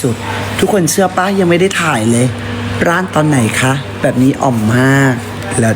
สุดๆ ทุกคนเชื่อป้ายังไม่ได้ถ่ายเลย ร้านตอนไหนคะ แบบนี้อ่อมมากแล้ว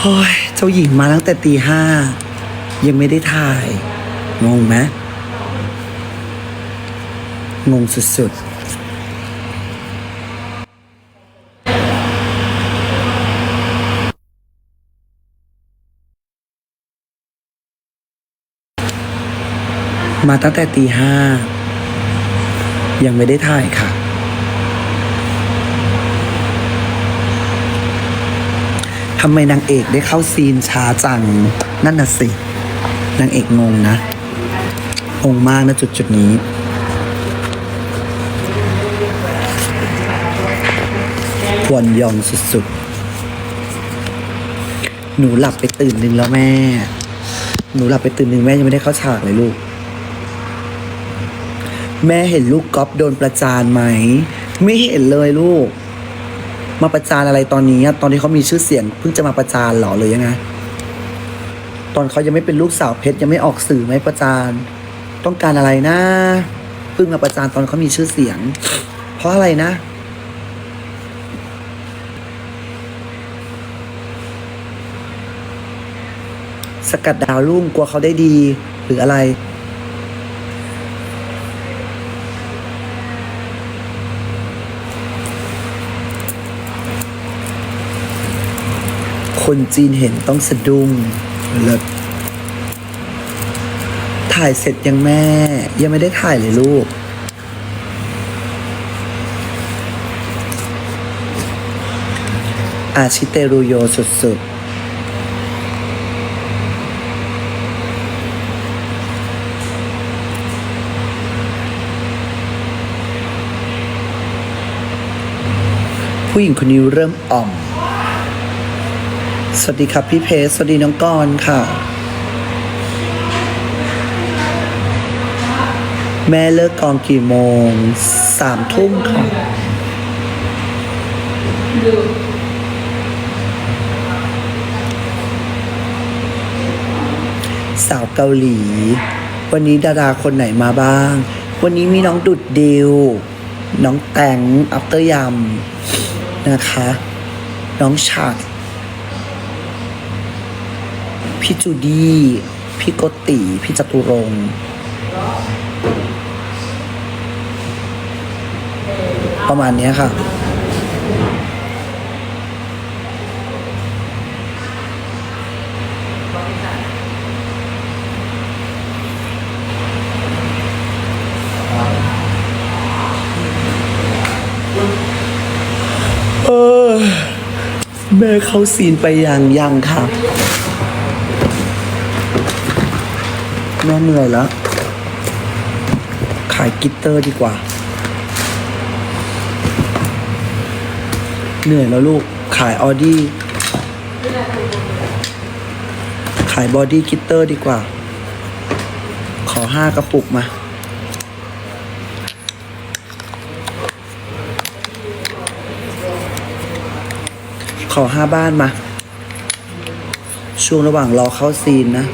เฮ้ยเจ้าหญิงมาตั้งแต่ตีห้ายังไม่ได้ถ่าย งงไหมงงสุดๆมาตั้งแต่ตีห้า ยังไม่ได้ถ่ายค่ะ ทำไมนางเอกได้เข้าซีนช้าจัง นั่นน่ะสิ นางเอกงงนะ งงมากนะจุดจุดนี้ ควรยองสุดๆ หนูหลับไปตื่นนึงแล้วแม่ หนูหลับไปตื่นนึงแม่ยังไม่ได้เข้าฉากเลยลูก แม่เห็นลูกก๊อฟโดนประจานไหม ไม่เห็นเลยลูก มาประจานอะไรตอนนี้ตอนที่เขามีชื่อเสียงเพิ่งจะมาประจานหรอหรือยังไงตอนเขายังไม่เป็นลูกสาวเพชรยังไม่ออกสื่อไม่ประจานต้องการอะไรนะเพิ่งมาประจานตอนเขามีชื่อเสียง เพราะอะไรนะสกัดดาวรุ่งกลัวเขาได้ดี หรืออะไร คนจีนเห็นต้องสะดุ้งเลิศถ่ายเสร็จยังแม่ ยังไม่ได้ถ่ายเลยลูก อาชิเตรุโยสุดๆผู้หญิงคนนี้เริ่มอ่อม สวัสดีครับพี่เพชรสวัสดีน้องกรณ์ค่ะ แม่เลิกกองกี่โมงสามทุ่มค่ะ สาวเกาหลี วันนี้ดาราคนไหนมาบ้าง วันนี้มีน้องดุดดิว น้องแตงอัปเตอร์ยำนะคะ น้องฉัด พี่จูดี้ พี่โกติ พี่จตุรงประมาณนี้ค่ะ เออ แม่เข้าซีนไปยังยังค่ะ แม่เหนื่อยแล้ว ขายกิตเตอร์ดีกว่า เหนื่อยแล้วลูก ขายออดี้ ขายบอดี้กิตเตอร์ดีกว่า ขอห้ากระปุกมาขอห้าบ้านมา ช่วงระหว่างรอเข้าซีนนะ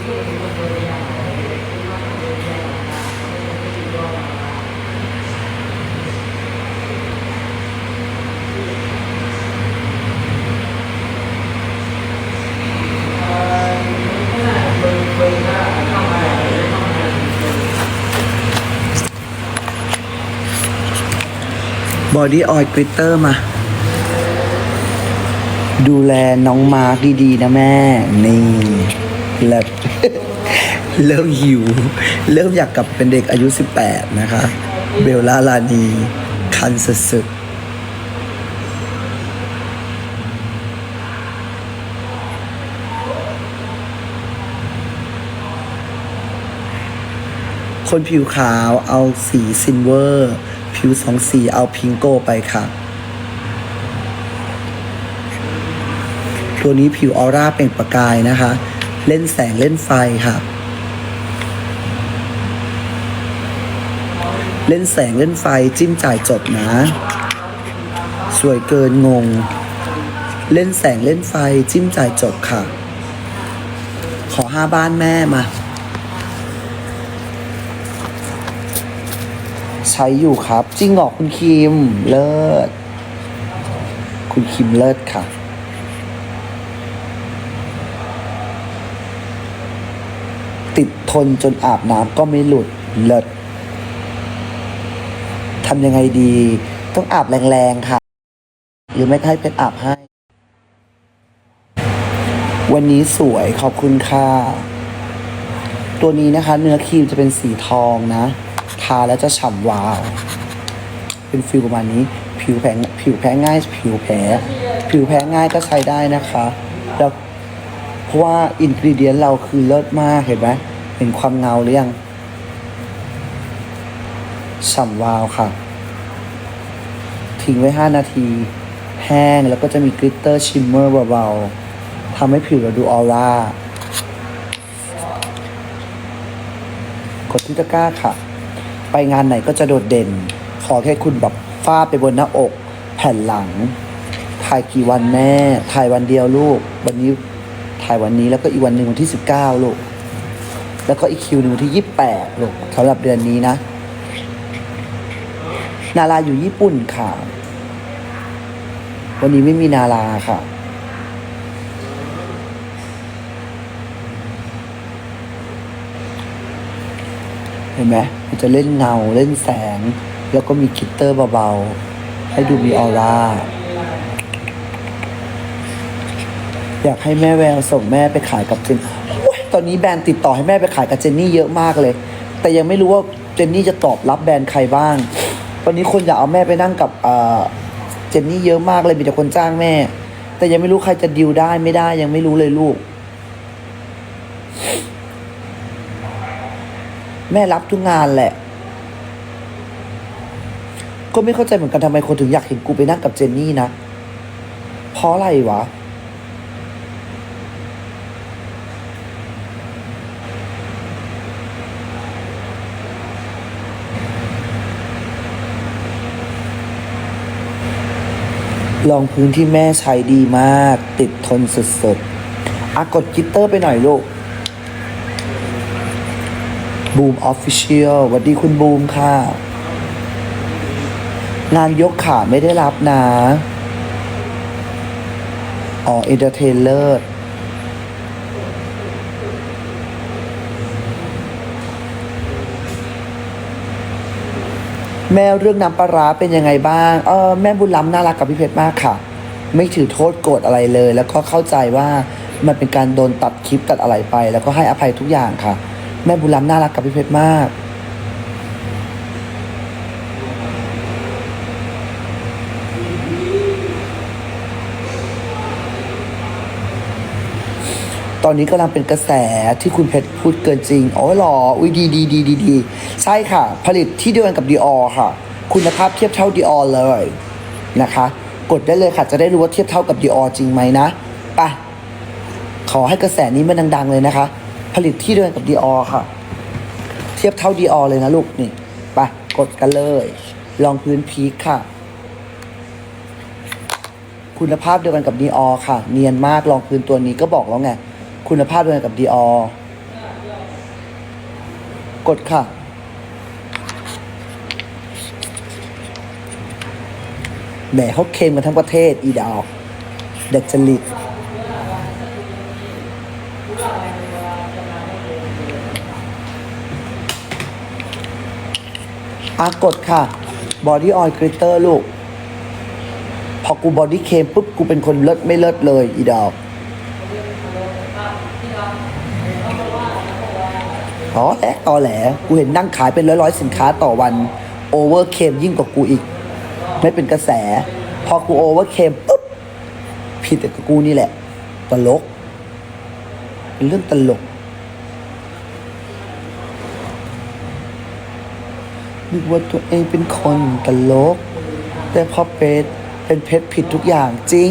บอดี้ออยล์กริตเตอร์มา ดูแลน้องมาร์กดีๆนะแม่ นี่แล้วเริ่มหิว เริ่มอยากกลับเป็นเด็กอายุ 18 นะคะ เบลล่าลานี คันสุดๆคนผิวขาวเอาสีซิลเวอร์ ผิวสองสีเอาพิงโกไปค่ะ ตัวนี้ผิวออร่าเปล่งประกายนะคะ เล่นแสงเล่นไฟค่ะ เล่นแสงเล่นไฟจิ้มจ่ายจบนะ สวยเกินงง เล่นแสงเล่นไฟจิ้มจ่ายจบค่ะ ขอห้าบ้านแม่มา ใช้อยู่ครับ จริงเหรอคุณคิม เลิศ คุณคิมเลิศค่ะ ติดทนจนอาบน้ำก็ไม่หลุด เลิศทำยังไงดี ต้องอาบแรงๆค่ะหรือไม่ก็ให้เพชรอาบให้ วันนี้สวยขอบคุณค่ะ ตัวนี้นะคะ เนื้อครีมจะเป็นสีทองนะ ทาแล้วจะฉ่ำวาว เป็นฟิลประมาณนี้ ผิวแพ้ผิวแพ้ง่าย ผิวแพ้ผิวแพ้ง่ายก็ใช้ได้นะคะแล้วเพราะว่าอินกรีเดียนเราคือเลิศมากเห็นไหมเห็นความเงาหรือยังฉ่ำวาวค่ะ ทิ้งไว้ 5 นาที แห้งแล้วก็จะมีกลิตเตอร์ชิมเมอร์เบาๆทำให้ผิวเราดูออร่ากดที่ตะกร้าค่ะ ไปงานไหนก็จะโดดเด่น ขอแค่คุณแบบฟาดไปบนหน้าอก แผ่นหลัง ถ่ายกี่วันแม่ ถ่ายวันเดียวลูก วันนี้ถ่ายวันนี้แล้วก็อีกวันหนึ่งวันที่สิบเก้าลูก แล้วก็อีกคิวหนึ่งวันที่ยี่สิบแปดลูกสำหรับเดือนนี้นะ นาราอยู่ญี่ปุ่นค่ะ วันนี้ไม่มีนาราค่ะ ห็นไหมมันจะเล่นเงาเล่นแสง แล้วก็มีกลิตเตอร์เบาๆ ให้ดูมีออร่า อยากให้แม่แววส่งแม่ไปขายกับเจนตอนนี้แบรนด์ติดต่อให้แม่ไปขายกับเจนนี่เยอะมากเลย แต่ยังไม่รู้ว่าเจนนี่จะตอบรับแบรนด์ใครบ้าง ตอนนี้คนอยากเอาแม่ไปนั่งกับเอ่อเจนนี่เยอะมากเลยมีแต่คนจ้างแม่ แต่ยังไม่รู้ใครจะดิวได้ไม่ได้ยังไม่รู้เลยลูก แม่รับทุกงานแหละ ก็ไม่เข้าใจเหมือนกันทำไมคนถึงอยากเห็นกูไปนั่งกับเจนนี่นะ เพราะอะไรวะ ลองพื้นที่แม่ใช้ดีมาก ติดทนสุดๆอากดกิตเตอร์ไปหน่อยลูก บูมออฟฟิเชียลวัสดีคุณบูมค่ะ งานยกขาไม่ได้รับนะอ๋อเอเตอร์เทเลอร์แม่เรื่องน้ำปลาร้าเป็นยังไงบ้าง เออแม่บุญล้ำน่ารักกับพี่เพชรมากค่ะ ไม่ถือโทษโกรธอะไรเลย แล้วก็เข้าใจว่ามันเป็นการโดนตัดคลิปตัดอะไรไป แล้วก็ให้อภัยทุกอย่างค่ะ แม่บุญล้ำน่ารักกับพี่เพชรมาก ตอนนี้กำลังเป็นกระแสที่คุณเพชรพูดเกินจริงอ๋อเหรอ อุ้ยดีดีดีดีดีใช่ค่ะ ผลิตที่เดียวกันกับดีออค่ะ คุณภาพเทียบเท่าดีออเลยนะคะ กดได้เลยค่ะ จะได้รู้ว่าเทียบเท่ากับดีออจริงไหมนะ ไป ขอให้กระแสนี้มันดัง ๆ เลยนะคะ ผลิตที่เดียวกันกับดีออค่ะ เทียบเท่าดีออเลยนะลูกนี่ไปกดกันเลย ลองพื้นพีคค่ะ คุณภาพเดียวกันกับดีออค่ะ เนียนมากลองพื้นตัวนี้ก็บอกแล้วไง คุณภาพเดียวกันกับดีออกดค่ะแหมเขาเค็มกันทั้งประเทศอีดอกเด็กจริต อากดค่ะ บอดี้ออยล์กริตเตอร์ลูก พอกูบอดี้เคมปุ๊บ กูเป็นคนเลิศไม่เลิศเลย อีดอกอ๋อแหละตอแหล กูเห็นนั่งขายเป็นร้อยร้อยสินค้าต่อวัน โอเวอร์เคมยิ่งกว่ากูอีก ไม่เป็นกระแส พอกูโอเวอร์เคมปุ๊บ ผิดแต่กับกูนี่แหละ ตลก เป็นเรื่องตลก นึกว่าตัวเองเป็นคนตลก แต่พอเป็นเป็นเพชรผิดทุกอย่างจริง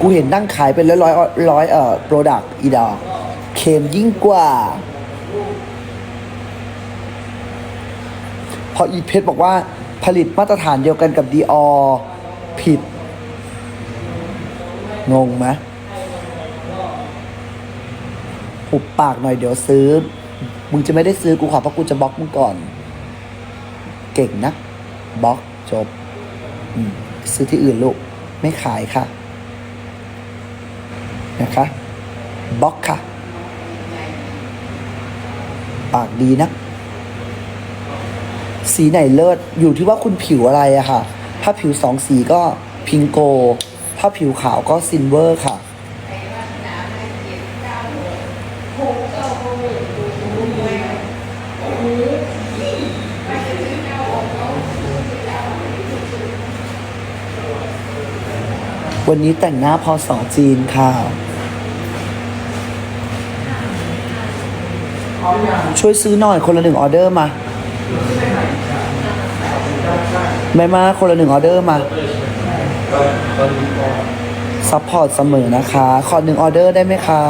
กูเห็นนั่งขายเป็นร้อยร้อยร้อยเอ่อโปรดักต์อีดอกเค็มยิ่งกว่า พออีเพชรบอกว่าผลิตมาตรฐานเดียวกันกับดีออผิด งงไหมหุบปากหน่อยเดี๋ยวซื้อ มึงจะไม่ได้ซื้อกูขอเพราะกูจะบล็อกมึงก่อน เก่งนะบล็อกจบซื้อที่อื่นลูก ไม่ขายค่ะ นะคะบล็อกค่ะ ปากดีนะ สีไหนเลิศ อยู่ที่ว่าคุณผิวอะไรอะค่ะ ถ้าผิวสองสีก็พิงโก ถ้าผิวขาวก็ซินเวอร์ค่ะ วันนี้แต่งหน้าพอสอจีนค่ะ ช่วยซื้อหน่อยคนละหนึ่งออเดอร์มาแม่มาคนละหนึ่งออเดอร์มาซัพพอร์ตเสมอนะคะ ขอหนึ่งออเดอร์ได้ไหมคะ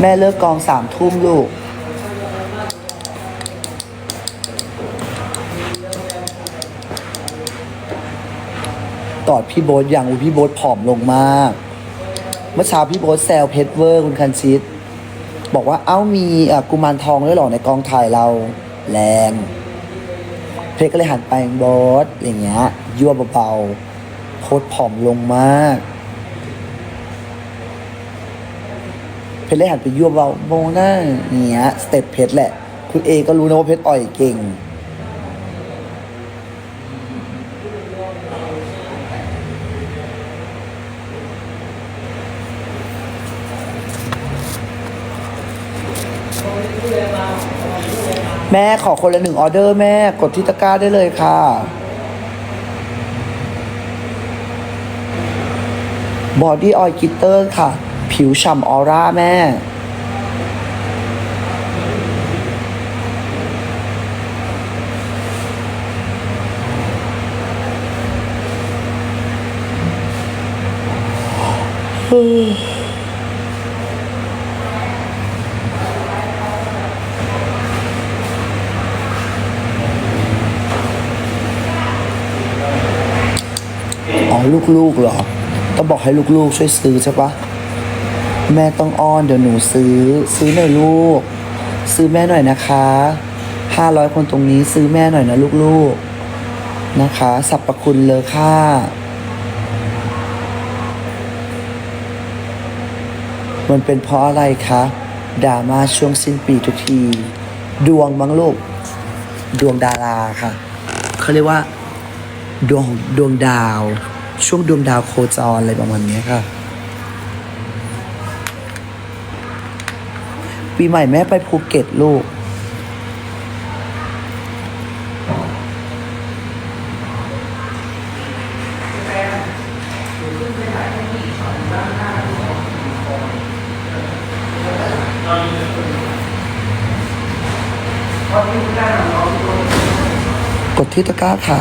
แม่เลิกกองสามทุ่มลูก อดพี่โบ๊ทอย่างอุยพี่โบ๊ทผอมลงมาก เมื่อเช้าพี่โบ๊ทแซวเพชรเวอร์คุณคันชิต บอกว่าเอ้ามีกุมารทองด้วยเหรอในกองถ่ายเราแรง เพชรก็เลยหันไปโบ๊ทอย่างเงี้ยยั่วเบาๆโพสต์ผอมลงมาก เพชรเลยหันไปยั่วเบาโบน่าอย่าเงี้ยสเต็ปเพชรแหละ คุณเอก็รู้นะว่าเพชรอ่อยเก่ง แม่ขอคนละหนึ่งออเดอร์แม่กดที่ตะกร้าได้เลยค่ะ บอดี้ออยล์กิตเตอร์ค่ะ ผิวฉ่ำออร่าแม่ อ๋อลูกๆหรอ ต้องบอกให้ลูกๆ ช่วยซื้อใช่ปะแม่ต้องอ้อนเดี๋ยวหนูซื้อ ซื้อหน่อยลูก ซื้อแม่หน่อยนะคะห้าร้อยคนตรงนี้ซื้อแม่หน่อยนะลูกๆนะคะสรรพคุณเลยค่ะมันเป็นเพราะอะไรคะดราม่าช่วงสิ้นปีทุกที ดวงมั้งลูก ดวงดาราค่ะเขาเรียกว่า ดวงดวงดาว ช่วงดวงดาวโคจรอะไรประมาณเนี้ยค่ะ ปีใหม่แม่ไปภูเก็ตลูก กดที่ตะกร้าค่ะ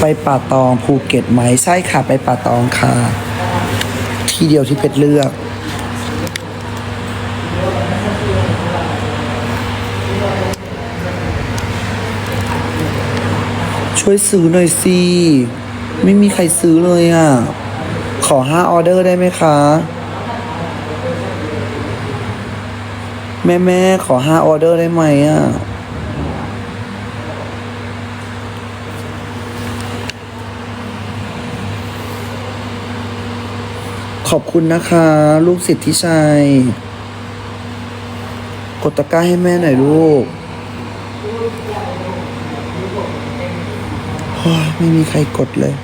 ไป่าตองภูเก็ตไหมใช่ค่ะไปป่าตองค่ะ ที่เดียวที่เพชรเลือกช่วยซื้อหน่อยสิ ไม่มีใครซื้อเลยอะ ขอห้าออเดอร์ได้ไหมคะ แม่แม่ขอห้าออเดอร์ได้ไหมอะ ขอบคุณนะคะ ลูกศิษย์ที่ชัย กดตะกร้าให้แม่หน่อยลูกฮ้ยไม่มีใครกดเลย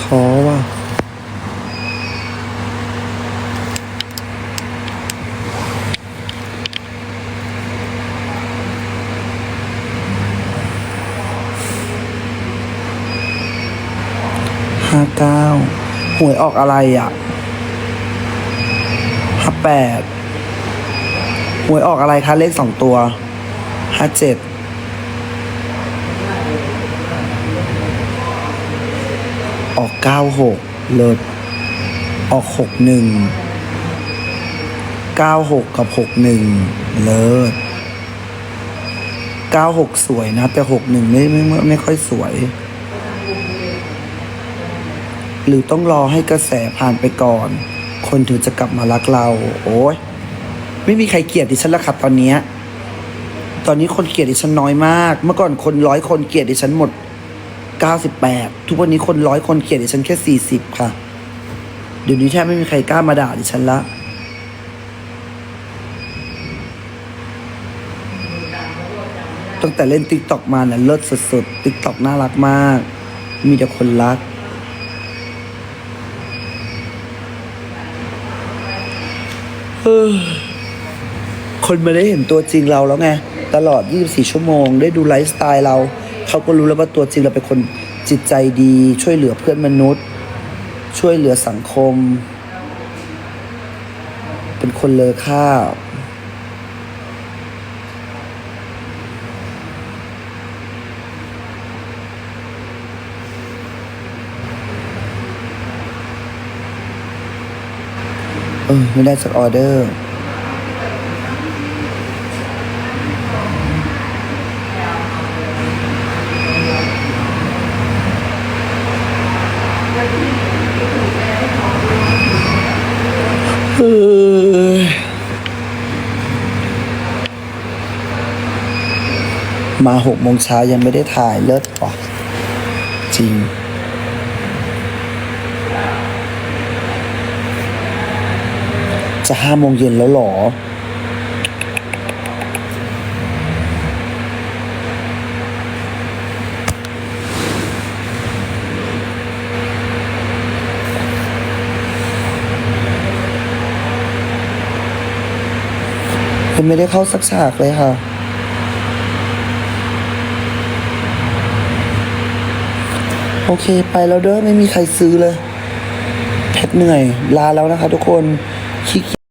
ท้อว่ะห้าเก้าหวยออกอะไรอะ ห้าแปดหวยออกอะไรคะเลขสองตัวห้าเจ็ดออกเก้าหกเลิศออกหกหนึ่งเก้าหกกับหกหนึ่งเลิศเก้าหกสวยนะ แต่หกหนึ่งไม่ไม่ไม่ไม่ค่อยสวย หรือต้องรอให้กระแสผ่านไปก่อน คนถึงจะกลับมารักเรา โอ้ยไม่มีใครเกลียดดิฉันแล้วครับตอนนี้ ตอนนี้คนเกลียดดิฉันน้อยมาก เมื่อก่อนคนร้อยคนเกลียดดิฉันหมดเก้าสิบแปดทุกวันนี้คนร้อยคนเกลียดดิฉันแค่สี่สิบค่ะ เดี๋ยวนี้แทบไม่มีใครกล้ามาด่าดิฉันละตั้งแต่เล่นติ๊กต็อกมาเนี่ยเลิศสุดๆติ๊กต็อกน่ารักมาก มีแต่คนรัก เออ คนมาได้เห็นตัวจริงเราแล้วไง ตลอด 24 ชั่วโมง ได้ดูไลฟ์สไตล์เรา เขาก็รู้แล้วว่าตัวจริงเราเป็นคนจิตใจดี ช่วยเหลือเพื่อนมนุษย์ ช่วยเหลือสังคม เป็นคนเลอค่า ออไม่ได้สักออเดอร์เออมาหกโมงเช้ายังไม่ได้ถ่ายเลิศป่ะจริง จะห้าโมงเย็นแล้วหรอยังไม่ได้เข้าสักฉากเลยค่ะ โอเคไปแล้วเด้อไม่มีใครซื้อเลย เพชรเหนื่อย ลาแล้วนะคะทุกคนขี้เกียจ